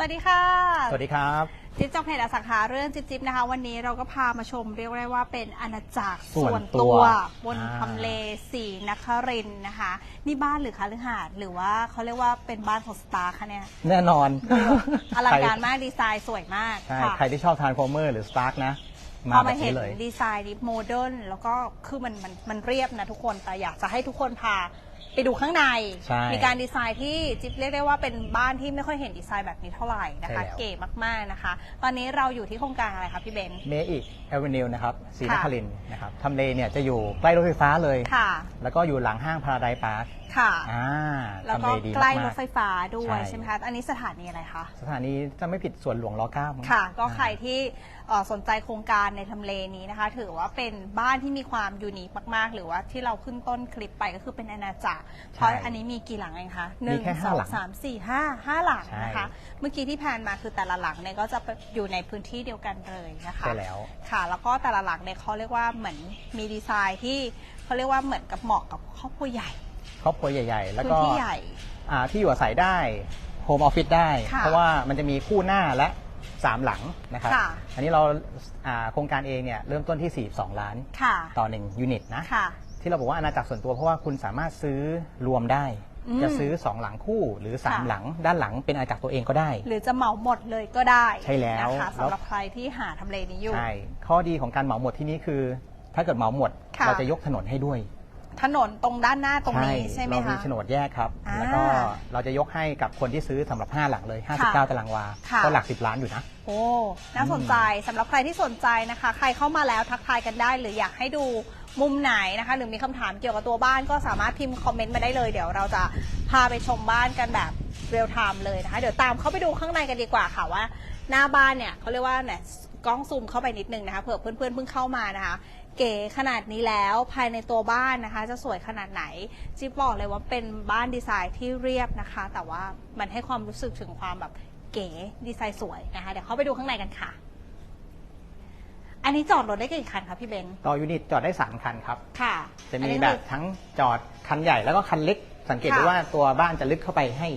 วัสดีค่ะ สวัสดีครับ จิ๊บจากเพจอสังหาเรื่องจิ๊บจิ๊บนะคะ วันนี้เราก็พามาชมเรียกได้ว่าเป็นอาณาจักรส่วนตัว บนอ่าทำเลสีนครินทร์นะคะ นี่บ้านหรือคฤหาสน์หรือว่าเขาเรียกว่าเป็นบ้านของสตาร์คะเนี่ย แน่นอนอลังการใคมากดีไซน์สวยมากใช่ค่ะใครที่ชอบทานฟอร์เมอร์หรือสตาร์กนะพมาอแบมาบเห็นนี้เลยดีไซน์ดิโมเดิร์นแล้วก็คือมันมันมันเรียบนะทุกคนแต่อยากจะให้ทุกคนพาไป ดูข้างใน ใช่มีการดีไซน์ที่จิ๊บเรียกได้ว่าเป็นบ้านที่ไม่ค่อยเห็นดีไซน์แบบนี้เท่าไหร่นะคะ ใช่แล้ว เก๋มากๆนะคะ ตอนนี้เราอยู่ที่โครงการอะไรคะพี่เบนซ์ เมอีกแอเวนิวนะครับสีนค่ะครินทร์นะครับทำเลเนี่ยจะอยู่ใกล้รถไฟฟ้าเลย ค่ะ แล้วก็อยู่หลังห้างพาราไดพาร์ค ค่ะอ่าแล้วทำก็เลดีใกล้รมาถก ไฟฟ้าด้วยใช่ ใช่ไหมคะ อันนี้สถานีอะไรคะ ๆสถานีจะไม่ผิดส่วนหลวงรเก้ามั้ง ค่ะ ก็ใครอ่าที่เอ่อสนใจโครงการในทำเลนี้นะคะ ถือว่าเป็นบ้านที่มีความยูนิคมาก ๆ หรือว่าที่เราขึ้นต้นคลิปไปก็คือเป็นอาณาจักร เพราะอันนี้มีกี่หลังเองคะหนึ่งมีแค่สห้าองหลังสามสี่ห้าห้าหลังใช่นะคะเมื่อกี้ที่แพนมาคือแต่ละหลังเนี่ยก็จะอยู่ในพื้นที่เดียวกันเลยนะคะ ใช่แล้ว ค่ะแล้วก็แต่ละหลังเนี่ยเขาเรียกว่าเหมือนมีดีไซน์ที่เขาเรียกว่าเหมือนกับเหมาะกับครอบครัวใหญ่ ครอบครัวใหญ่ ๆ แล้วพื้ก็นที่ใหญ่ อ่าที่อยู่อาศัยได้โฮมออฟฟิศได้ ค่ะเพราะว่ามันจะมีคู่หน้าและ 3 หลังนะครับค่ะ อันนี้เราอ่าโครงการเองเนี่ยเริ่มต้นที่ 42 ล้านค่ะ ต่อ 1 ยูนิตนะค่ะ ที่เราบอกว่าอาณาจักรส่วนตัวเพราะว่าคุณสามารถซื้อรวมได้ อืมจะซื้อ 2 หลังคู่หรือค่ะ3หลัง ด้านหลังเป็นอาณาจักรตัวเองก็ได้ หรือจะเหมาหมดเลยก็ได้ใช่แล้วนะคะแล้ว สำหรับใครที่หาทำเลนี้อยู่ ใช่ข้อดีของการเหมาหมดที่นี้คือ ถ้าเกิดเหมาหมดค่ะ เราจะยกถนนให้ด้วย ถนนตรงด้านหน้าตรงนี้ใช่ไหมเรามีคะโฉนดแยกครับ อ่าแล้วก็เราจะยกให้กับคนที่ซื้อสำหรับ 5 หลังเลย59 ตารางวา ค่ะ ก็หลัก 10 ล้านอยู่นะ โอ้ น่าสนใจสำหรับใครที่สนใจนะคะ ใครเข้ามาแล้วทักทายกันได้ หรืออยากให้ดูมุมไหนนะคะ หรือมีคำถามเกี่ยวกับตัวบ้านก็สามารถพิมพ์คอมเมนต์มาได้เลย เดี๋ยวเราจะพาไปชมบ้านกันแบบเรียลไทม์เลยนะคะ เดี๋ยวตามเข้าไปดูข้างในกันดีกว่าค่ะว่า หน้าบ้านเนี่ยเขาเรียกว่าเนี่ยกล้องซูมเข้าไปนิดนึงนะคะเผื่อเพื่อนๆเพิ่งเข้ามานะคะ เก๋ขนาดนี้แล้วภายในตัวบ้านนะคะ จะสวยขนาดไหน จิ๊บบอกเลยว่าเป็นบ้านดีไซน์ที่เรียบนะคะ แต่ว่ามันให้ความรู้สึกถึงความแบบเก๋ดีไซน์สวยนะคะ เดี๋ยวเข้าไปดูข้างในกันค่ะ อันนี้จอดรถได้กี่คันคะพี่เบนซ์ต่อยูนิตจอดได้3คันครับ ค่ะจะอันมีนี้แบคืบอ ทั้งจอดคันใหญ่แล้วก็คันเล็ก สังเกตค่ะดูว่าตัวบ้านจะลึกเข้าไปให้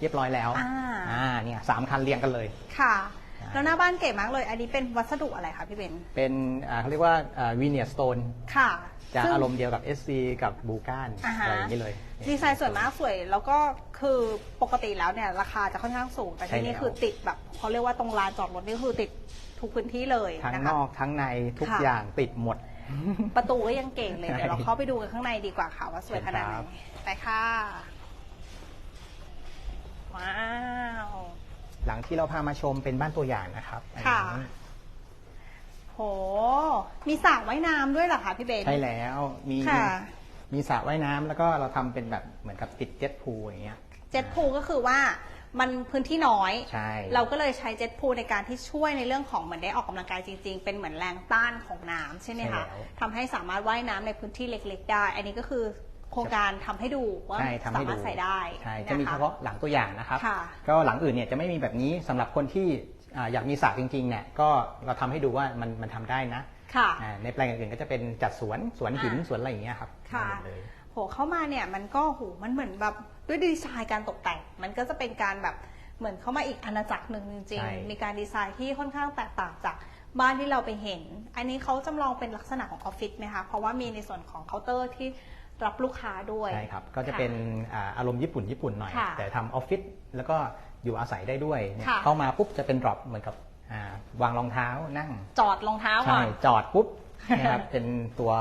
เรียบร้อยแล้วอ่าอ่าเนี่ยสามคันเรียงกันเลย ค่ะใช่ แล้วหน้าบ้านเก๋มากเลย อันนี้เป็นวัสดุอะไรคะพี่เบนซ์เป็นอ่าเขาเรียกว่าวีเนียสโตนค่ะจะซึ่ง อารมณ์เดียวกับ SC กับบูกานอ่าฮะ อะไรอย่างนี้เลย ดีไซน์สวยมากสวย แล้วก็คือปกติแล้วเนี่ยราคาจะค่อนข้างสูง แต่ที่นี่ใช่แล้ว คือติดแบบเขาเรียกว่าตรงลานจอดรถนี่คือติดทุกพื้นที่เลยทั้งนะนคะอกทั้งในทุกค่ะ อย่างติดหมด ประตูก็ยังเก่งเลยใช่เดี๋ยวเราเข้าไปดูกันข้างในดีกว่าค่ะว่าสวยขนาดไหนครับ ไปค่ะ ว้าว หลังที่เราพามาชมเป็นบ้านตัวอย่างนะครับอันค่ะ นี้โห มีสระว่ายน้ำด้วยเหรอคะพี่เบน ใช่แล้วมีค่ะ มีสระว่ายน้ำแล้วก็เราทำเป็นแบบเหมือนกับติดเจ็ตพูลอย่างเงี้ยเจ็ตพูลก็คือว่ามันพื้นที่น้อย ใช่เราก็เลยใช้เจ็ตพูลในการที่ช่วยในเรื่องของเหมือนได้ออกกำลังกายจริง ๆ เป็นเหมือนแรงต้านของน้ำใช่ไหมคะใช่แล้วทำให้สามารถว่ายน้ำในพื้นที่เล็ก ๆ ได้ อันนี้ก็คือ โครงการทำให้ดูว่าใช่ทำสาให้มาดูรถใส่ได้ใช่นคจะมีเฉพาะหลังตัวอย่างนะครับค่ะก็หลังอื่นเนี่ยจะไม่มีแบบนี้สำหรับคนที่อ่าอยากมีสระจริงๆเนี่ยก็เราทำให้ดูว่ามันมันทำได้นะค่ะอ่าในแปลงอื่นๆก็จะเป็นจัดสวนสวนหินอ่าสวนอะไรอย่างเงี้ยครับค่ะได้หมดเลยโหเข้ามาเนี่ยมันก็โหมันเหมือนแบบด้วยดีไซน์การตกแต่ง มันก็จะเป็นการแบบเหมือนเข้ามาอีกอาณาจักรหนึ่งจริงใช่ๆมีการดีไซน์ที่ค่อนข้างแตกต่างจากบ้านที่เราไปเห็น อันนี้เขาจำลองเป็นลักษณะของออฟฟิศไหมคะ เพราะว่ามีในส่วนของเคาน์เตอร์ที่ รับลูกค้าด้วย ใช่ครับ ก็จะเป็นอ่าอารมณ์ญี่ปุ่นญี่ปุ่นหน่อย ค่ะแต่ทำออฟฟิศแล้วก็อยู่อาศัยได้ด้วยเนี่ยค่ะ เข้ามาปุ๊บจะเป็นดรอปเหมือนกับอ่าวางรองเท้านั่ง จอดรองเท้าก่ใช่อน จอดปุ๊บนะครับ เป็นตัว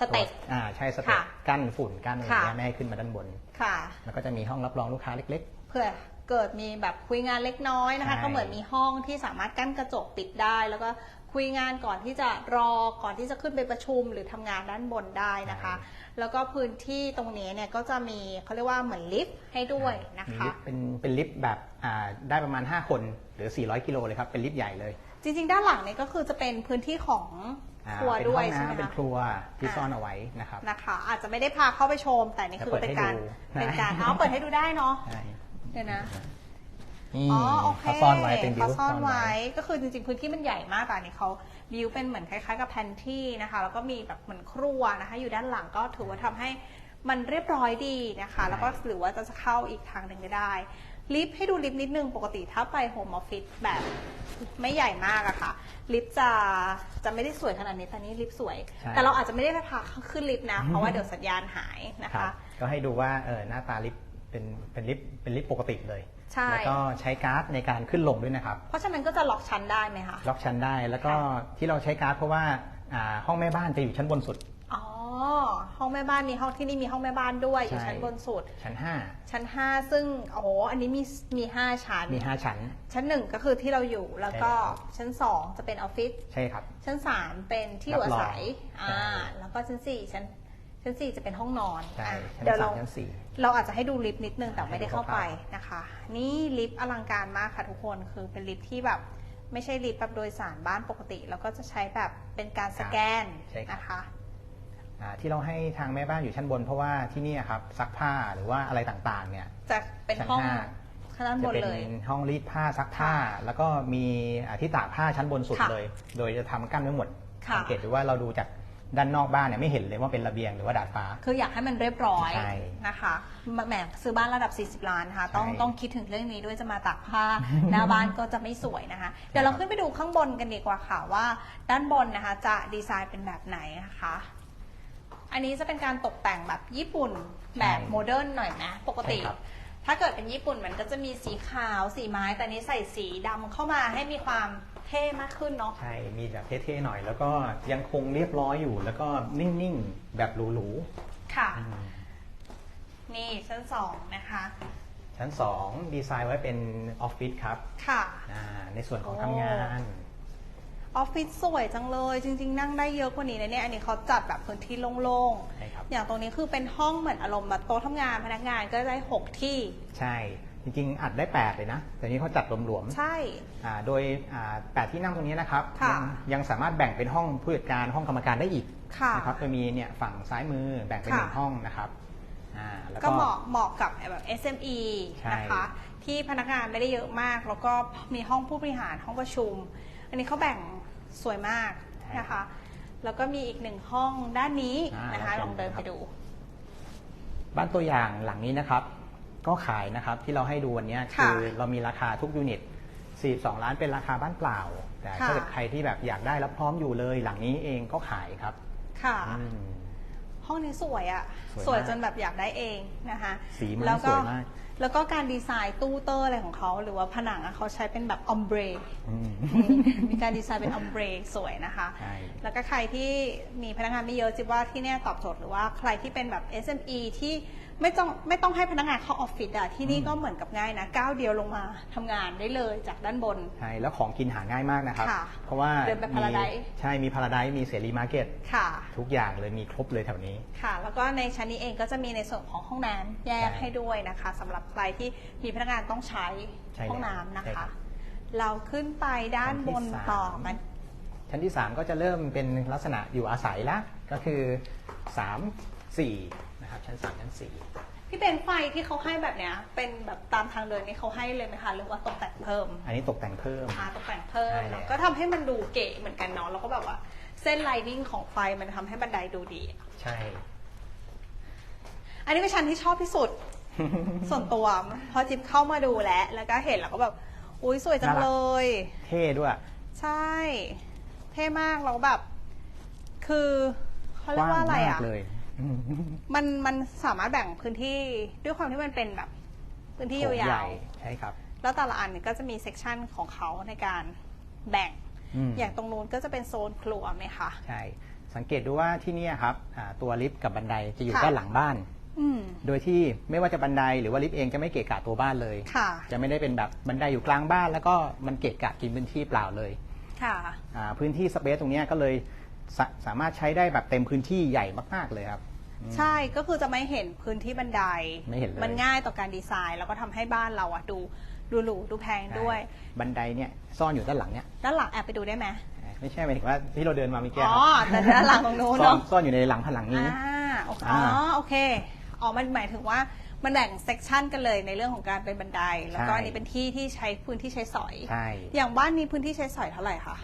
สเต็ปตัวอ่าใช่สเต็ปค่ะกั้นฝุ่นกั้นอะไรค่ะเงี้ยไม่ให้ขึ้นมาด้านบน ค่ะ แล้วก็จะมีห้องรับรองลูกค้าเล็ก เพื่อเกิดมีแบบคุยงานเล็กน้อยนะคะ ใช่ ก็เหมือนมีห้องที่สามารถกั้นกระจกปิดได้ แล้วก็คุยงานก่อนที่จะรอก่อนที่จะขึ้นไปประชุมหรือทำงานด้านบนได้นะคะ แล้วก็พื้นที่ตรงนี้เนี่ยก็จะมีเขาเรียกว่าเหมือนลิฟต์ให้ด้วยๆนะมีคะลิฟต์เป็นเป็นลิฟต์แบบอ่าได้ประมาณ 5 คนหรือ 400 กิโลเลยครับ เป็นลิฟต์ใหญ่เลย จริง ๆ ด้านหลังเนี่ยก็คือจะเป็นพื้นที่ของอ่าครัวเป็นด้วยห้องใช่ไหมน้ำเป็นคะครัวที่อ่าซ่อนเอาไว้นะครับนะคะ อาจจะไม่ได้พาเข้าไปชม แต่นี่คือจะเปิดเป็นให้การดูเป็นการนะเอาเปิดให้ดูได้เนาะใช่เดี๋ยวนะนี่อ๋อโอเคเขาซ่อนไว้เป็นวิเขาวซ่อนไว้ก็คือจริงๆพื้นที่มันใหญ่มากแต่อันนี้เขา บิวเป็นเหมือนคล้ายๆกับแพนที่นะคะ แล้วก็มีแบบเหมือนครัวนะคะ อยู่ด้านหลังก็ถือว่าทำให้มันเรียบร้อยดีนะคะ แล้วก็หรือว่าจะเข้าอีกทางหนึ่งก็ได้ ลิฟต์ให้ดูลิฟต์นิดนึง ปกติถ้าไปโฮมออฟฟิศแบบไม่ใหญ่มากอะค่ะ ลิฟต์จะจะไม่ได้สวยขนาดนี้แต่นี่ลิฟต์สวยใช่แต่เราอาจจะไม่ได้ไปพาขึ้นลิฟต์นะ เพราะว่าเดี๋ยวสัญญาณหายนะครัคะบก็ให้ดูว่าเออหน้าตาลิฟต์เป็นเป็นลิฟต์เป็นลิฟต์ปกติเลย ใช่ แล้วก็ใช้การ์ดในการขึ้นลงด้วยนะครับ เพราะฉะนั้นก็จะล็อกชั้นได้ไหมคะ ล็อกชั้นได้แล้วก็ที่เราใช้การ์ดเพราะว่าอ่าห้องแม่บ้านจะอยู่ชั้นบนสุด อ๋อ ห้องแม่บ้านมีห้องที่นี่มีห้องแม่บ้านด้วยอยู่ใช่ ชั้นบนสุด ชั้น ชั้น 5 ซึ่งโอ้โหอันนี้มีมี5ชั้น 5 มี 5 ชั้น ชั้นหนึ่งก็คือที่เราอยู่แล้วก็ใช่ครับชั้น 2 จะเป็นออฟฟิศ ใช่ครับ ชั้น 3 เป็นที่อยู่อาศัย รับรองอ่า ใช่ แล้วก็ชั้น 4 ชั้น ชั้น 4 จะเป็นห้องนอนใช่อะชั้นเดี๋ยวสาเรามชั้นสี่ เราอาจจะให้ดูลิฟต์นิดนึงแต่ไม่ได้เข้าไปให้ดูคร่าวนะคะ นี่ลิฟต์อลังการมากค่ะทุกคนคือเป็นลิฟต์ที่แบบไม่ใช่ลิฟต์แบบโดยสารบ้านปกติ แล้วก็จะใช้แบบเป็นการสแกนใช่ครับนะคะอ่าที่เราให้ทางแม่บ้านอยู่ชั้นบน เพราะว่าที่เนี่ยครับซักผ้าหรือว่าอะไรต่างๆ เนี่ยจะเป็นชั้นห้องห้าข้างด้านบจะนเป็นเลยห้องรีดผ้าซักผ้า แล้วก็มีอ่าที่ตากผ้าชั้นบนสุดค่ะเลย โดยจะทำกั้นไว้หมดค่ะสังเกตดูว่าเราดูจาก ด้านนอกบ้านเนี่ยไม่เห็นเลยว่าเป็นระเบียงหรือว่าดาดฟ้า คืออยากให้มันเรียบร้อยใช่นะคะแหมซื้อบ้านระดับ 40 ล้านนะคะต้องใช่ต้องคิดถึงเรื่องนี้ด้วยจะมาตากผ้าหน้าบ้านก็จะไม่สวยนะคะ เดี๋ยวเราขึ้นไปดูข้างบนกันดีกว่าค่ะว่า ด้านบนนะคะจะดีไซน์เป็นแบบไหนนะคะอันนี้จะเป็นการตกแต่งแบบญี่ปุ่นแบบโมเดิร์นหน่อยนะปกติใช่ครับถ้าเกิดเป็นญี่ปุ่นมันก็จะมีสีขาวสีไม้แต่อันนี้ใส่สีดำเข้ามาให้มีความ เท่มากขึ้นเนาะใช่ มีแบบเท่ๆหน่อย แล้วก็ยังคงเรียบร้อยอยู่ แล้วก็นิ่งๆ แบบหรูค่ะๆอืมนี่ชั้นสองนะคะ ชั้น2ดีไซน์ไว้เป็นออฟฟิศครับ ค่ะอ่าในส่วนของโอ้ทำงานออฟฟิศสวยจังเลย จริง ๆ นั่งได้เยอะกว่านี้นะเนี่ยอันนี้เขาจัดแบบพื้นที่โล่งใช่ครับๆอย่างตรงนี้คือเป็นห้องเหมือนอารมณ์แบบโต๊ะทำงานพนักงานก็ได้ 6 ที่ ใช่ จริงๆ อัดได้ 8 เลยนะแต่นี้เขาจัดหลวมๆใช่อ่าโดยอ่าแปดที่นั่งตรงนี้นะครับค่ะยังยังสามารถแบ่งเป็นห้องผู้จัดการห้องกรรมการได้อีกค่ะนะครับจะมีเนี่ยฝั่งซ้ายมือแบ่งเป็นค่ะหนึ่งห้องนะครับอ่าแล้วก็ ก็เหมาะเหมาะกับแบบ SME ใช่ นะคะ ที่พนักงานไม่ได้เยอะมาก แล้วก็มีห้องผู้บริหารห้องประชุม อันนี้เขาแบ่งสวยมากนะคะ แล้วก็มีอีกหนึ่งห้องด้านนี้นะคะลองเดินไปดู บ้านตัวอย่างหลังนี้นะครับ ก็ขายนะครับที่เราให้ดูวันเนี้ยค่ะคือเรามีราคาทุกยูนิต 42 ล้านเป็นราคาบ้านเปล่า แต่ค่ะถ้าเกิดใครที่แบบอยากได้แล้วพร้อมอยู่เลย หลังนี้เองก็ขายครับ ค่ะอืมห้องนี้สวยอะสวยมากสวยจนแบบอยากได้เองนะคะสีไม้แล้วก็สวยมากแล้วก็การดีไซน์ตู้เตอร์อะไรของเขา หรือว่าผนังอะเขาใช้เป็นแบบอมเบรอืมมีการดีไซน์เป็นอมเบรสวยนะคะใช่แล้วก็ใครที่มีพนักงานไม่เยอะจิบว่าที่เนี่ยตอบโจทย์หรือว่าใครที่เป็นแบบ SME ที่ ไม่ต้องไม่ต้องให้พนักงานเข้าออฟฟิศอะที่นี่ก็เหมือนกับง่ายนะก้าวเดียวลงมาทำงานได้เลยจากด้านบน ใช่แล้วของกินหาง่ายมากนะครับ ค่ะเพราะว่าเดินไปมี Paradise ใช่มีพาราไดมีเสรีมาร์เก็ตค่ะ ทุกอย่างเลยมีครบเลยแถวนี้ ค่ะ แล้วก็ในชั้นนี้เองก็จะมีในส่วนของห้องน้ำแยกใช่ให้ด้วยนะคะสำหรับใครที่มีพนักงานต้องใช้ใช่ห้องแล้วน้ำนะใช่ครัคะ บเราขึ้นไปด้านบนชั้นที่สาม ต่อมัน ชั้นที่ 3 ก็จะเริ่มเป็นลักษณะอยู่อาศัยละก็คือ 3 4 นะครับชั้น3ชั้นพี่เบนไฟที่เขาให้แบบเนี้ย เป็นแบบตามทางเดินนี่เขาให้เลยไหมคะหรือว่าตกแต่งเพิ่ม4อันนี้ตกแต่งเพิ่มอาตกแต่งเพิ่มใช่แล้วแล้ว ก็ทำให้มันดูเก๋เหมือนกันเนาะแล้วก็แบบว่าเส้นไลนิ่งของไฟมันทำให้บันไดดูดี ใช่ อันนี้เป็นชั้นที่ชอบที่สุด ส่วนตัวพอจิ๊บเข้ามาดูแล้ว แล้วก็เห็นแล้วก็แบบอุ้ยสวยจังน่ารัก เลย เท่ด้วย ใช่ เท่มากแล้วแบบ คือเขาเรียกว่าอะไรกว้งอะมากเลย มันมันสามารถแบ่งพื้นที่ด้วยความที่มันเป็นแบบ พื้นที่โถงยาใหญ่วใช่ครับ ๆแล้วแต่ละอันเนี่ยก็จะมีเซกชันของเขาในการแบ่ง อืม อย่างตรงนู้นก็จะเป็นโซนครัวไหมคะ ใช่ สังเกตดูว่าที่เนี่ยครับอ่าตัวลิฟต์กับบันไดจะอยู่ค่ะ ด้านหลังบ้าน อืมโดยที่ไม่ว่าจะบันไดหรือว่าลิฟต์เองจะไม่เกะกะตัวบ้านเลย ค่ะจะไม่ได้เป็นแบบบันไดอยู่กลางบ้าน แล้วก็มันเกะกะกินพื้นที่เปล่าเลยค่ะ อ่าพื้นที่สเปซตรงเนี้ยก็เลยสาสามารถใช้ได้แบบเต็มพื้นที่ใหญ่มากๆเลยครับ ใช่ก็คือจะไม่เห็นพื้นที่บันได ไม่เห็นเลยมันง่ายต่อการดีไซน์ แล้วก็ทำให้บ้านเราอะดูดูหรูดูแพงด้วยใช่บันไดเนี่ยซ่อนอยู่ด้านหลังเนี่ยด้านหลังแอบไปดูได้ไหมไม่ใช่หมายถึงว่าที่เราเดินมาเมื่อกี้อ๋อครับแต่ด้านหลังตรงนู้นซ่อนเนาะซ่อนอยู่ในหลังผนังนี้อ่าโอเคอ่าอ๋อโอเคอ๋อมันหมายถึงว่ามันแบ่งเซกชันกันเลยในเรื่องของการเป็นบันได แล้วก็ใช่อันนี้เป็นที่ที่ใช้พื้นที่ใช้สอย ใช่อย่างบ้านนี้พื้นที่ใช้สอยเท่าไหร่คะ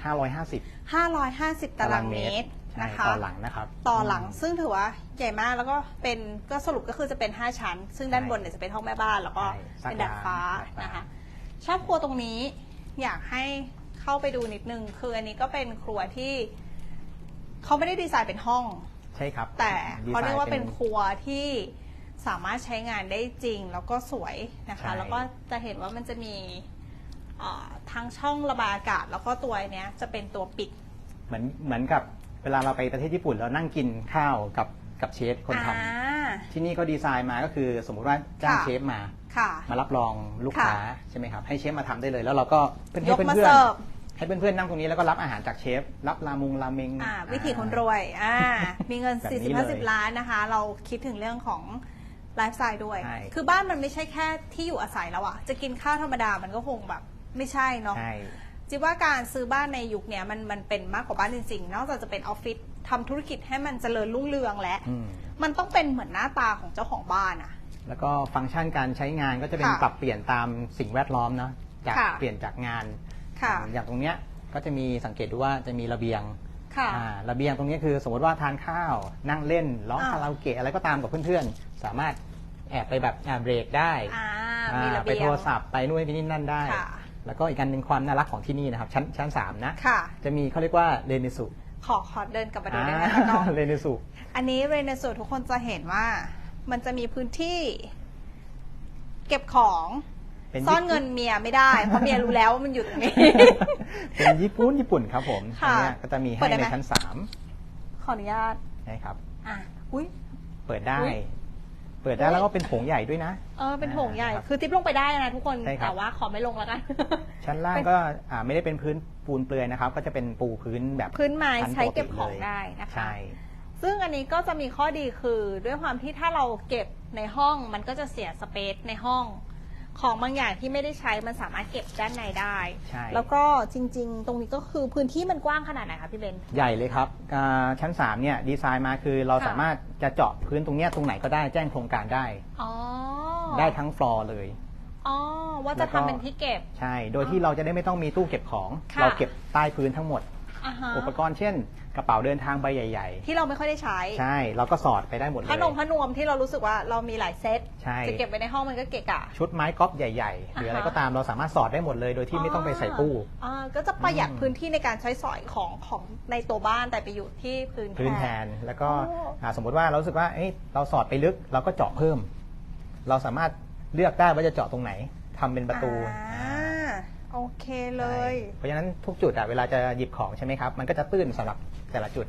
550 550 ตารางเมตรใช่ นะคะ ต่อหลังนะครับต่อหลังมซึ่งถือว่าใหญ่มากแล้วก็เป็นก็สรุปก็คือจะเป็น 5 ชั้น ซึ่งด้านใช่บนเนี่ยจะเป็นห้องแม่บ้าน แล้วก็ใช่เป็นดาดฟ้าซักล้างนะคะชอบครัวตรงนี้อยากให้เข้าไปดูนิดนึง คืออันนี้ก็เป็นครัวที่เขาไม่ได้ดีไซน์เป็นห้อง ใช่ครับ แต่ดีไซเขาเรียกว่าเป็นนครัวที่สามารถใช้งานได้จริงแล้วก็สวยนะคะใช่แล้วก็จะเห็นว่ามันจะมีเอ่อทั้งช่องระบายอากาศ แล้วก็ตัวเนี้ยจะเป็นตัวปิด เหมือนเหมือนกับ เวลาเราไปประเทศญี่ปุ่นเรานั่งกินข้าวกับกับเชฟคนทำอ่า ที่นี่ก็ดีไซน์มาก็คือสมมุติว่าจ้างค่ะ เชฟมา ค่ะ มารับรองลูกค่ะค้าใช่ไหมครับให้เชฟมาทำได้เลย แล้วเราก็เพื่อนยให้กมาเพื่อนเสิร์ฟๆให้เพื่อนๆนั่งตรงนี้แล้วก็รับอาหารจากเชฟ รับรามุงราเมง อ่าวิธีคนรวยอ่ามีเงิน แบบนี้40 เลย50 ล้านนะคะ เราคิดถึงเรื่องของไลฟ์สไตล์ด้วย ใช่ คือบ้านมันไม่ใช่แค่ที่อยู่อาศัยแล้วอะจะกินข้าวธรรมดามันก็คงแบบ ไม่ใช่เนาะ ใช่ จิว่าการซื้อบ้านในยุคเนี้ยมันมันเป็นมากกว่าบ้านจริงๆ นอกจากจะเป็นออฟฟิศทำธุรกิจให้มันเจริญรุ่งเรืองและอืม มันต้องเป็นเหมือนหน้าตาของเจ้าของบ้านอะแล้วก็ฟังก์ชันการใช้งานก็จะเป็นค่ะปรับเปลี่ยนตามสิ่งแวดล้อมเนาะจากค่ะ เปลี่ยนจากงาน ค่ะอย่างตรงเนี้ยก็จะมีสังเกตดูว่าจะมีระเบียงค่ะ อ่าระเบียงตรงนี้คือสมมติว่าทานข้าวนั่งเล่นร้องอ่า คาราโอเกะอะไรก็ตามกับเพื่อนๆ สามารถแอบไปแบบอ่าเบรกได้อ่าอ่ามีระไปเบียง โทรศัพท์ไปนู่นไปนี่นั่นได้ ค่ะ แล้วก็อีกอันหนึ่งความน่ารักของที่นี่นะครับชั้นชั้นสามนะค่ะ จะมีเขาเรียกว่าเรเนสุขอขอเดินกลับมาดูได้ไหมคะน้องเรเนสุอันนี้เรเนสูทุกคนจะเห็นว่า มันจะมีพื้นที่ เก็บของเป็นซ่อนเงินเมียไม่ได้ เพราะเมียรู้แล้วว่ามันอยู่ตรงนี้ เป็นญี่ปุ่นญี่ปุ่นครับผมค่ะอันเนี้ยก็จะมีเปิให้ดได้ไหในมชั้นสามขออนุญาตนะครับอะอุ้ยเปิดได้อุ๊ย เปิดได้อุ๊ยแล้วก็เป็นโถงใหญ่ด้วยนะ เออเป็นโถงใหญ่ครับคือทิปลงไปได้นะทุกคน ใช่ครับ แต่ว่าขอไม่ลงแล้วกัน ชั้นล่างเป็นก็อ่าไม่ได้เป็นพื้นปูนเปลือยนะครับ ก็จะเป็นปูพื้นแบบพื้นไม้ชั้นใช้ปติเก็บของลยได้นะคะ ใช่ ซึ่งอันนี้ก็จะมีข้อดีคือด้วยความที่ถ้าเราเก็บในห้องมันก็จะเสียสเปซในห้อง ของบางอย่างที่ไม่ได้ใช้มันสามารถเก็บด้านในได้ ใช่ แล้วก็จริง ๆ ตรงนี้ก็คือพื้นที่มันกว้างขนาดไหนคะพี่เบน ใหญ่เลยครับอ่าชั้น3เนี่ยดีไซน์มาคือเราค่ะ สามารถจะเจาะพื้นตรงเนี้ยตรงไหนก็ได้แจ้งโครงการได้ อ๋อได้ทั้งฟลอร์เลย อ๋อว่าแล้จะวก็ทำเป็นที่เก็บ ใช่ โดยที่เราจะได้ไม่ต้องมีตู้เก็บของ ค่ะ เราเก็บใต้พื้นทั้งหมด อ่าฮะ อุปกรณ์เช่น กระเป๋าเดินทางใบใหญ่ที่เราไม่ค่อยได้ใช้ๆ ใช่เราก็สอดไปได้หมดเลยผ้านมผ้านวมที่เรารู้สึกว่าเรามีหลายเซตใช่ จะเก็บไว้ในห้องมันก็เกะกะ ชุดไม้ก๊อฟใหญ่ ๆ หรืออะไรอ่าฮะ ก็ตามเราสามารถสอดได้หมดเลย โดยที่ไม่ต้องไปใส่ตู้ อ่าก็จะประหยัดอืม พื้นที่ในการใช้สอยของของในตัวบ้านแต่ไปอยู่ที่พื้นพื้นแทแทนแล้วก็โอ้ อ่าสมมติว่าเรารู้สึกว่าเอ้ยเราสอดไปลึกเราก็เจาะเพิ่ม เราสามารถเลือกได้ว่าจะเจาะตรงไหนทำเป็นประตูอ่า โอเคเลยใช่เพราะฉะนั้นทุกจุดอะเวลาจะหยิบของใช่ไหมครับ มันก็จะตื้นสำหรับแต่ละจุด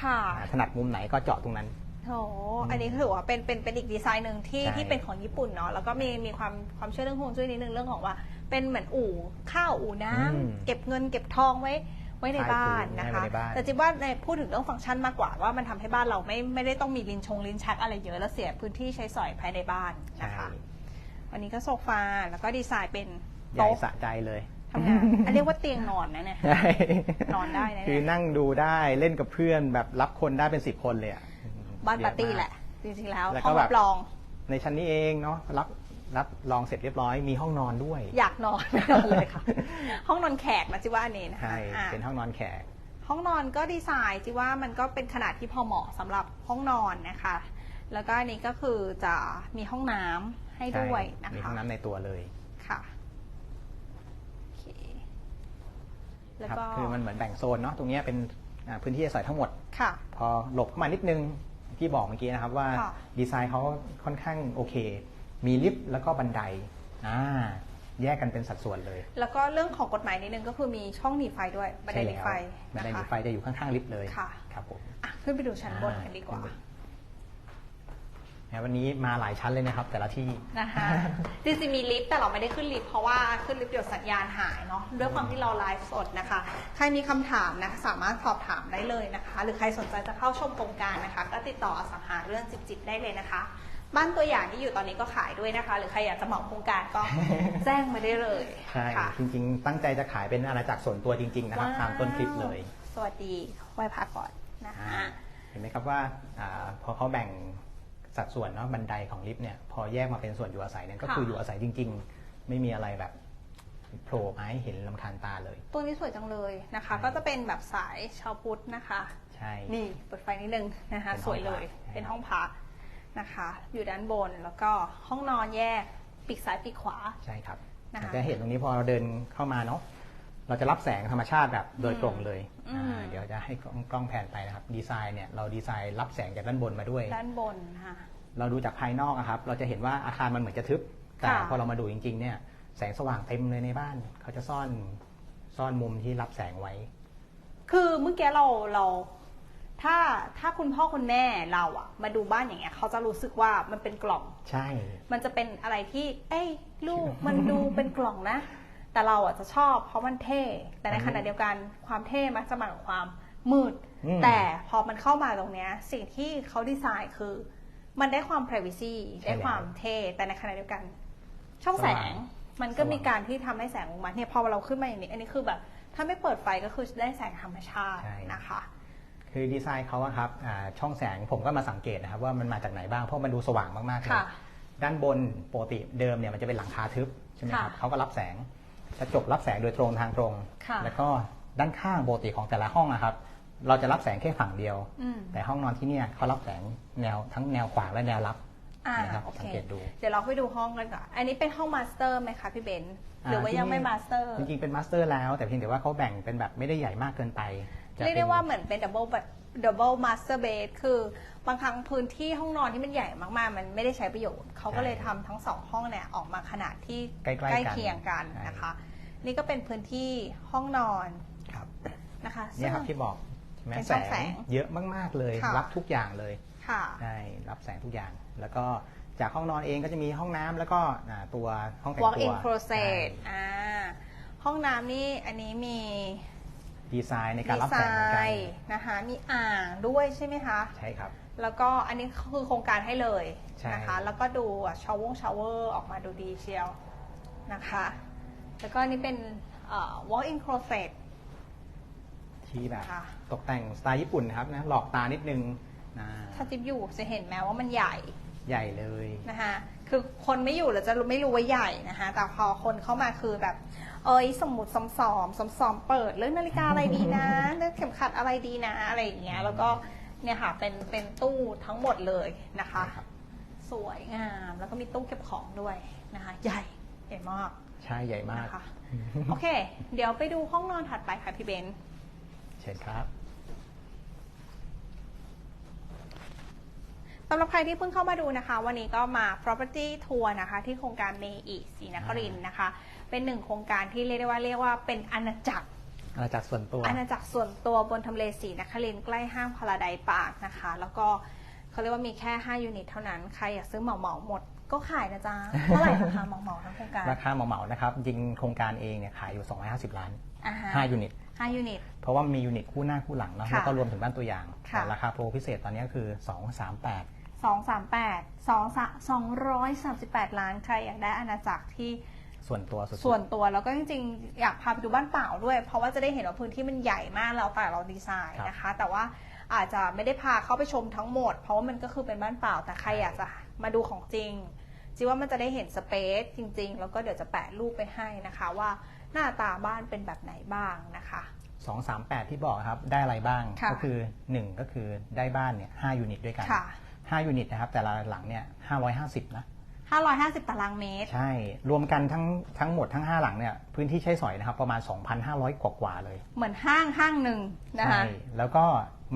ค่ะอ่าถนัดมุมไหนก็เจาะตรงนั้นโหอันนี้ถือว่าเป็นเป็นเป็นอีกดีไซน์หนึ่งที่ใช่ที่เป็นของญี่ปุ่นเนาะแล้วก็มีมีความความเชื่อเรื่องฮวงจุ้ยนิดนึงเรื่องของว่า เป็นเหมือนอู่ข้าวอู่น้ำเก็บเงินเก็บทองไว้ไว้ในบ้านนะคะแต่จิ๊บว่าในพูดถึงเรื่องฟังก์ชันมากกว่าว่ามันทำให้บ้านเราไม่ไม่ได้ต้องมีลิ้นชงลิ้นชักอะไรเยอะแล้วเสียพื้นที่ใช้สอยภายในบ้านใช่นะคะวันนี้ก็โซฟาแล้วก็ดีไซน์เป็น ใหญ่โต๊ะสะใจเลยทำงานอันเรียกว่าเตียงนอนนะเนี่ยใช่นอนได้นะเนี่ยคือนั่งดูได้เล่นกับเพื่อนแบบรับคนได้เป็นสิบคนเลยอะบ้านเยปาร์ตี้มกแหละจริงๆแล้วแล้วห้ก็องแบบรับรอง ในชั้นนี้เองเนาะรับรับรองเสร็จเรียบร้อยมีห้องนอนด้วย อยากนอนไม่นอนเลยค่ะ ห้องนอนแขกนะจิว่าอันนี้นะคะใช่อะเป็นห้องนอนแขก ห้องนอนก็ดีไซน์จิว่ามันก็เป็นขนาดที่พอเหมาะสำหรับห้องนอนนะคะ แล้วก็อันนี้ก็คือจะมีห้องน้ำให้ด้วยนะมีคะห้องน้ำในตัวเลยค่ะโอเค แล้วครับก็คือมันเหมือนแบ่งโซนเนาะตรงเนี้ยเป็นอ่าพื้นที่อาศัยทั้งหมดค่ะ พอหลบเข้ามานิดนึงที่บอกเมื่อกี้นะครับว่าค่ะดีไซน์เขาค่อนข้างโอเค มีลิฟต์แล้วก็บันไดอ่าแยกกันเป็นสัดส่วนเลย แล้วก็เรื่องของกฎหมายนิดนึงก็คือมีช่องหนีไฟด้วยบันไดหนีไฟบันนะไดหนีคะไฟจะอยู่ข้างๆลิฟต์เลยค่ะครับผมอะขึ้นไปดูชั้นบนกันดีกว่า อ่าวันนี้มาหลายชั้นเลยนะครับ แต่ละที่ นะคะจริงๆมีลิฟต์แต่เราไม่ได้ขึ้นลิฟต์เพราะว่าขึ้นลิฟต์เดี๋ยวสัญญาณหายเนาะด้วยความที่เราไลฟ์สดนะคะ ใครมีคำถามนะคะสามารถสอบถามได้เลยนะคะ หรือใครสนใจจะเข้าชมโครงการนะคะ ก็ติดต่ออสังหาเรื่องจิบจิบได้เลยนะคะ บ้านตัวอย่างที่อยู่ตอนนี้ก็ขายด้วยนะคะ หรือใครอยากจะเหมาโครงการก็ แจ้งมาได้เลยใช่ค่ะ จริงๆ ตั้งใจจะขายเป็นอาณาจักรส่วนตัวจริง ๆ นะครับ ตามต้นคลิปเลยสวัสดีไหว้พระก่อนนะคะอ่าเห็นไหมครับว่าอาพอเขาแบ่ง สัดส่วนเนาะบันไดของลิฟต์เนี่ยพอแยกมาเป็นส่วนอยู่อาศัยเนี่ยก็คืออยู่อาศัยจริง ๆ ไม่มีอะไรแบบโผล่มาให้เห็นลำคาญตาเลย ตัวนี้สวยจังเลยนะคะใช่ก็จะเป็นแบบสายชาวพุทธนะคะ ใช่ นี่เปิดไฟนิดนึงนะคะเป็นสวยเลยห้องพระเป็นห้องพักนะคะ อยู่ด้านบนแล้วก็ห้องนอนแยกปีกซ้ายปีกขวาใช่ครับนะคะจะเห็นตรงนี้พอเราเดินเข้ามาเนาะ เราจะรับแสงธรรมชาติแบบโดยตรงเลยอืมอ่าเดี๋ยวจะให้กล้องกล้องแผนไปนะครับ ดีไซน์เนี่ยเราดีไซน์รับแสงจากด้านบนมาด้วย ด้านบนค่ะเราดูจากภายนอกอะครับ เราจะเห็นว่าอาคารมันเหมือนจะทึบ แต่ค่ะพอเรามาดูจริง ๆ เนี่ยแสงสว่างเต็มเลยในบ้าน เขาจะซ่อนซ่อนมุมที่รับแสงไว้ คือเมื่อกี้เราเราถ้าถ้าคุณพ่อคุณแม่เราอะมาดูบ้านอย่างเงี้ยเขาจะรู้สึกว่ามันเป็นกล่อง ใช่ มันจะเป็นอะไรที่ เอ้ยลูกมันดูเป็นกล่องนะ แต่เราอะจะชอบเพราะมันเท่ แต่ในขณะเดียวกันความเท่มักจะมากับความมืด อืม แต่พอมันเข้ามาตรงเนี้ยสิ่งที่เขาดีไซน์คือ มันได้ความ privacy ใช่ได้ความแล้วเท่แต่ในขณะเดียวกัน ช่องแสงมันก็สว่างมีการที่ทำให้แสงออกมาเนี่ยพอเราขึ้นมาอย่างนี้ อันนี้คือแบบ ถ้าไม่เปิดไฟก็คือได้แสงธรรมชาตินะคะ คือดีไซน์เขาอะครับอ่าช่องแสงผมก็มาสังเกตนะครับว่ามันมาจากไหนบ้างเพราะมันดูสว่างมากๆเลยค่ะด้านบนปกติเดิมเนี่ยมันจะเป็นหลังคาทึบใช่ไหมครับค่ะ เขาก็รับแสง กระจกรับแสงโดยตรงทางตรง ค่ะแล้วก็ด้านข้างปกติของแต่ละห้องนะครับ เราจะรับแสงแค่ฝั่งเดียว อืม แต่ห้องนอนที่เนี่ยเขารับแสงแนวทั้งแนวขวางและแนวรับอ่านะครับโอเคสังเกตดู เดี๋ยวเราไปดูห้องกันก่อน อันนี้เป็นห้องมาสเตอร์ไหมคะพี่เบนซ์หรือว่ายังไม่มาสเตอร์ จริงๆ เป็นมาสเตอร์แล้ว แต่เพียงแต่ว่าเขาแบ่งเป็นแบบไม่ได้ใหญ่มากเกินไปจะเรียกป็ได้นว่าเหมือนเป็นดับเบิล แบบดับเบิลมาสเตอร์เบดคือบางครั้งพื้นที่ห้องนอนที่มันใหญ่มากๆ มันไม่ได้ใช้ประโยชน์ เขาก็เลยทำทั้งสองห้องเนี่ยออกมาขนาดที่ใกล้ๆกันเคียงกันใช่นะคะ นี่ก็เป็นพื้นที่ห้องนอนครับนะคะเนี่ยครับซึ่งที่บอกใช่ไหมเป็นแสช่องแสงงเยอะมากๆเลยค่ะรับทุกอย่างเลยค่ะได้รับแสงทุกอย่าง แล้วก็จากห้องนอนเองก็จะมีห้องน้ำแล้วก็อ่าตัวห้องแต่ง walk ตัว in closet ใช่อ่าห้องน้ำนี่อันนี้มี ดีไซน์ในการดีรับไซแสงเหมือนกันน์นะคะมีอ่างด้วยใช่ไหมคะ ใช่ครับ แล้วก็อันนี้คือโครงการให้เลยใช่นะคะ แล้วก็ดูชาววงชาวเวอร์ออกมาดูดีเชียวนะคะ แล้วก็อันนี่เป็นเอ่อ walk-in closet ที่แบบค่ะตกแต่งสไตล์ญี่ปุ่นนะครับนะหลอกตานิดนึงนะถ้าจิ๊บอยู่จะเห็นแม้ว่ามันใหญ่ใหญ่เลยนะคะคือคนไม่อยู่เราจะไม่รู้ว่าใหญ่นะคะแต่พอคนเข้ามาคือแบบ เอ้ยสมมติซ้อมๆซ้อมๆเปิดเรื่องนาฬิกาอะไรดีนะเรื่องเข็มขัดอะไรดีนะอะไรอย่างเงี้ยแล้วก็เนี่ยค่ะเป็นเป็นตู้ทั้งหมดเลยนะคะใช่ครับสวยงามแล้วก็มีตู้เก็บของด้วยนะคะ ใหญ่ใหญ่มากใช่ใหญ่มากนะคะโอเค เดี๋ยวไปดูห้องนอนถัดไปค่ะพี่เบนซ์เชิญครับสำหรับใครที่เพิ่งเข้ามาดูนะคะ วันนี้ก็มา property tour นะคะ ที่โครงการเมอีศรีนครินทร์นะคะ เป็นหนึ่งโครงการที่เรียกได้ว่าเรียกว่าเป็นอาณาจักรอาณาจักรส่วนตัวอาณาจักรส่วนตัวบนทำเลสีนครินทร์ใกล้ห้างพาราไดปาร์คนะคะ แล้วก็เขาเรียกว่ามีแค่ 5 ยูนิตเท่านั้น ใครอยากซื้อเหมาเหมาๆหมดก็ขายนะจ๊ะ เท่าไหร่ราคาเหมาเหมาๆทั้งโครงการ ราคาเหมาๆนะครับจริงโครงการเองเนี่ยขายอยู่ 250 ล้านอ่าฮะ5ยูนิตห้ายูนิต เพราะว่ามียูนิตคู่หน้าคู่หลังเนาะค่ะแล้วก็รวมถึงบ้านตัวอย่างค่ะแต่ราคาโปรพิเศษตอนนี้ก็คือ 238สองสามแปดสองสองร้อยสามสิบแปดล้านใครอยากได้อาณาจักรที่ ส่วนตัวสุดๆ ส่วนตัวแล้วก็จริงๆ อยากพาไปดูบ้านเปล่าด้วย เพราะว่าจะได้เห็นว่าพื้นที่มันใหญ่มากแล้วแต่เราดีไซน์ครับนะคะ แต่ว่าอาจจะไม่ได้พาเข้าไปชมทั้งหมด เพราะว่ามันก็คือเป็นบ้านเปล่า แต่ใครอยากจะมาดูของจริงจีว่ามันจะได้เห็นสเปซจริง ๆ แล้วก็เดี๋ยวจะแปะรูปไปให้นะคะ ว่าหน้าตาบ้านเป็นแบบไหนบ้างนะคะ 238 ที่บอกครับได้อะไรบ้างค่ะก็คือ 1 ก็คือได้บ้านเนี่ย5ยูนิตด้วยกันค่ะ 5ยูนิตนะครับแต่ละหลังเนี่ย550นะ 550 ตารางเมตร ใช่ รวมกันทั้งทั้งหมดทั้ง 5 หลังเนี่ยพื้นที่ใช้สอยนะครับประมาณ 2,500 กว่ากว่าๆเลย เหมือนห้างห้างหนึ่งนะคะใช่ แล้วก็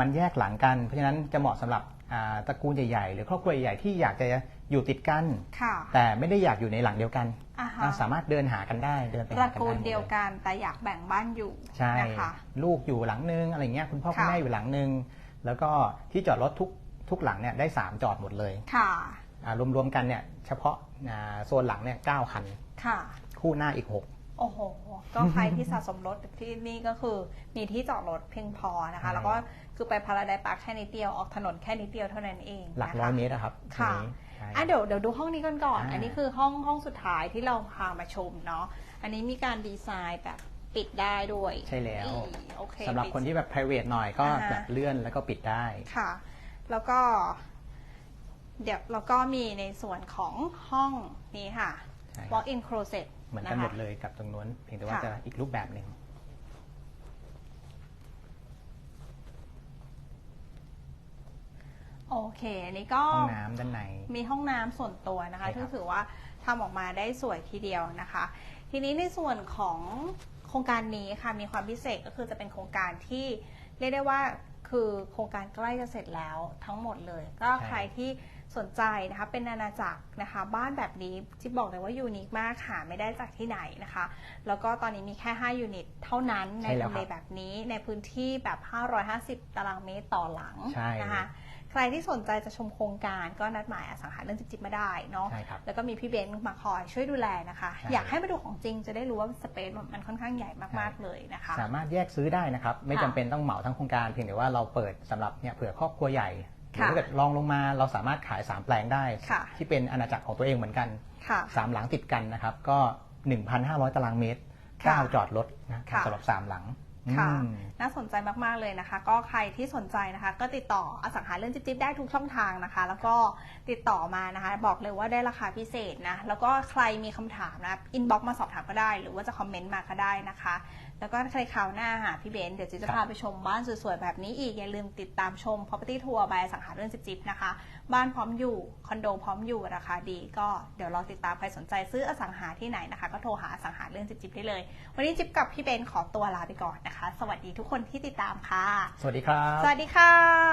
มันแยกหลังกัน เพราะฉะนั้นจะเหมาะสำหรับอ่าตระกูลใหญ่ๆ หรือครอบครัวใหญ่ๆที่อยากจะอยู่ติดกันค่ะแต่ไม่ได้อยากอยู่ในหลังเดียวกันอ่าฮะอ่าสามารถเดินหากันได้เดินไปตหาระกันกูได้ลหมเดียวลกันแต่อยากแบ่งบ้านอยู่ใช่นะคะลูกอยู่หลังนึงอะไรเงี้ยคุณพ่อคุณค่ะแม่อยู่หลังนึง แล้วก็ที่จอดรถทุกทุกหลังเนี่ยได้ 3 จอดหมดเลยค่ะอ่า รวมๆกันเนี่ยเฉพาะอ่าโซนหลังเนี่ยเก้าคัน ค่ะ คู่หน้าอีกโอ้โห ก็ใครที่สะสมรถที่นี่ก็คือมีที่จอดรถเพียงพอนะคะใช่แล้วก็คือไปพาราไดปาร์คแค่นิดเดียวออกถนนแค่นิดเดียวเท่านั้นเอง6หลักนะคะร้อยเมตรอะครับ ค่ะทีนี้ใช่อะเดี๋ยวเดี๋ยวดูห้องนี้กันก่อนอ่าอันนี้คือห้องห้องสุดท้ายที่เราพามาชมเนาะ อันนี้มีการดีไซน์แบบปิดได้ด้วย ใช่แล้วนี่โอเคสำหรับคนที่แบบ private หน่อยก็อ่าฮะแบบเลื่อนแล้วก็ปิดได้ ค่ะ แล้วก็ เดี๋ยวแล้วก็มีในส่วนของห้องนี้ค่ะ ใช่ครับ walk in closet เหมือนกันหมดเลยกับตรงนู้นเพียงแต่ว่าค่ะ จะอีกรูปแบบหนึ่งโอเค อันนี้ก็ ห้องน้ำด้านใน มีห้องน้ำส่วนตัวนะคะใช่ครับซึ่งถือว่าทำออกมาได้สวยทีเดียวนะคะ ทีนี้ในส่วนของโครงการนี้ค่ะมีความพิเศษก็คือจะเป็นโครงการที่เรียกได้ว่าคือโครงการใกล้จะเสร็จแล้วทั้งหมดเลย ก็ใช่ใครที่ สนใจนะคะ เป็นอาณาจักรนะคะ บ้านแบบนี้ที่บอกเลยว่ายูนิคมากหาไม่ได้จากที่ไหนนะคะ แล้วก็ตอนนี้มีแค่ 5 ยูนิตเท่านั้นในใช่แล้วทำเลครับแบบนี้ในพื้นที่แบบ 550 ตารางเมตรต่อหลังใช่นะคะใครที่สนใจจะชมโครงการก็นัดหมายอสังหาเรื่องจิบๆมาได้เนาะใช่ครับแล้วก็มีพี่เบนซ์มาคอยช่วยดูแลนะคะใช่อยากให้มาดูของจริงจะได้รู้ว่าสเปซมันค่อนข้างใหญ่มากๆเลยนะคะ สามารถแยกซื้อได้นะครับ ไม่ค่ะจำเป็นต้องเหมาทั้งโครงการเพียงแต่ว่าเราเปิดสำหรับเนี่ยเผื่อครอบครัวใหญ่หรือค่ะ ถ้าเกิดลองลงมาเราสามารถขาย 3 แปลงได้ค่ะที่เป็นอาณาจักรของตัวเองเหมือนกันค่ะ3หลังติดกันนะครับ ก็ 1,500 ตารางเมตรค่ะ9จอดรถนะค่ะสำหรับ 3 หลังค่ะอืมน่าสนใจมาก ๆ เลยนะคะ ก็ใครที่สนใจนะคะ ก็ติดต่ออสังหาเรื่องจิ๊บๆ ได้ทุกช่องทางนะคะ แล้วก็ติดต่อมานะคะ บอกเลยว่าได้ราคาพิเศษนะ แล้วก็ใครมีคำถามนะอินบ็อกมาสอบถามก็ได้ หรือว่าจะคอมเมนต์มาก็ได้นะคะ แล้วก็ใครคราวหน้าหาพี่เบนซ์เดี๋ยวจิ๊บจะครับพาไปชมบ้านสวยๆ แบบนี้อีก อย่าลืมติดตามชม property tour by อสังหาเรื่องจิ๊บๆนะคะ บ้านพร้อมอยู่ คอนโดพร้อมอยู่ราคาดี ก็เดี๋ยวรอติดตามใครสนใจซื้ออสังหาที่ไหนนะคะ ก็โทรหาอสังหาเรื่องจิ๊บๆได้เลย วันนี้จิ๊บกับพี่เบนขอตัวลาไปก่อนนะคะ สวัสดีทุกคนที่ติดตามค่ะ สวัสดีครับ สวัสดีค่ะ